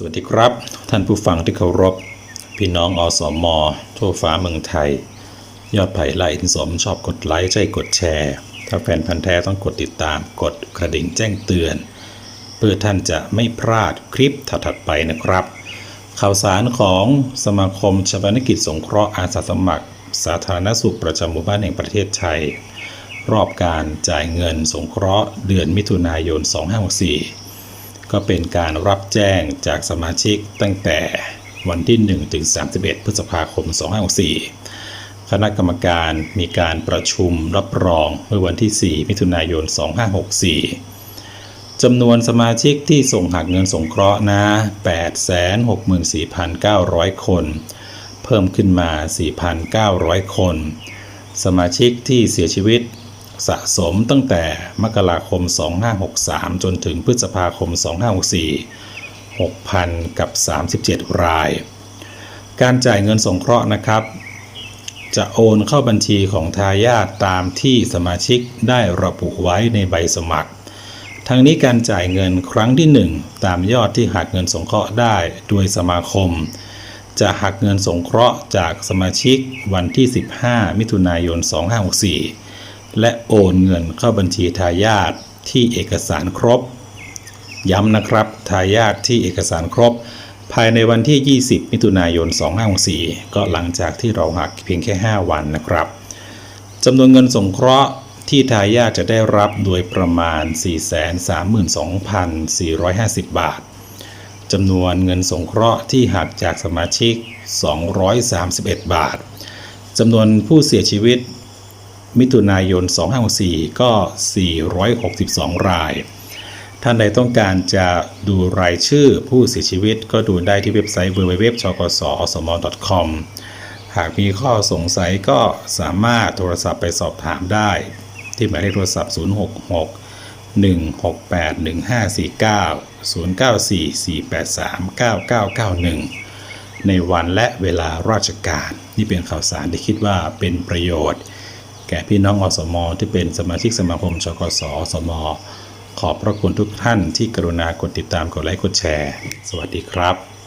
สวัสดีครับ ท่านผู้ฟังที่เคารพ พี่น้องอสมอทั่วฟ้าเมืองไทย ยอดไผ่ไล่อินสมชอบกดไลค์ใช่กดแชร์ ถ้าแฟนพันธ์แท้ต้องกดติดตามกดกระดิ่งแจ้งเตือน เพื่อท่านจะไม่พลาดคลิปถัดๆไปนะครับ ข่าวสารของสมาคมชาปนกิจสงเคราะห์อาสาสมัคร สาธารณสุขประจำหมู่บ้านแห่งประเทศไทยรอบการจ่ายเงินสงเคราะห์เดือนมิถุนายน 2564 ก็เป็นการรับแจ้งจากสมาชิกตั้งแต่วันที่ 1 ถึง 31 พฤษภาคม 2564 คณะกรรมการมีการประชุมรับรองเมื่อวันที่ 4 มิถุนายน 2564 จำนวนสมาชิกที่ส่งหักเงินสงเคราะห์นะ 864,900 คน เพิ่มขึ้นมา 4,900 คน สมาชิกที่เสียชีวิต สะสมตั้งแต่มกราคม 2563 จนถึงพฤษภาคม 2564 6,000 กับ 37 ราย การจ่ายเงินสงเคราะห์นะครับ จะโอนเข้าบัญชีของทายาทตามที่สมาชิกได้ระบุไว้ในใบสมัคร ทั้งนี้การจ่ายเงินครั้งที่ 1 ตามยอดที่หักเงินสงเคราะห์ได้โดยสมาคม จะหักเงินสงเคราะห์จากสมาชิกวันที่ 15 มิถุนายน 2564 และโอนเงินเข้าบัญชีทายาทที่เอกสารครบ ย้ำนะครับ ทายาทที่เอกสารครบ ภายในวันที่ 20 มิถุนายน 2564 ก็หลังจากที่เราหักเพียงแค่ 5 วันนะครับจำนวนเงินสงเคราะห์ที่ทายาทจะได้รับโดยประมาณ 432,450 บาทจำนวนเงินสงเคราะห์ที่หักจากสมาชิก 231 บาทจำนวนผู้เสียชีวิต มิถุนายน 2564 ก็ 462 ราย ท่านใดต้องการจะดูรายชื่อผู้เสียชีวิตก็ดูได้ที่เว็บไซต์ www. ชกสอสม .com หากมีข้อสงสัยก็สามารถโทรศัพท์ไปสอบถามได้ ที่หมายเลขโทรศัพท์ 066 168 1549 094 483 9991 ในวันและเวลาราชการ นี่เป็นข่าวสารที่คิดว่าเป็นประโยชน์ แก่พี่น้องอสมที่เป็นสมาชิกสมาคมชกสอสม ขอบพระคุณทุกท่านที่กรุณากดติดตามกดไลค์กดแชร์ สวัสดีครับ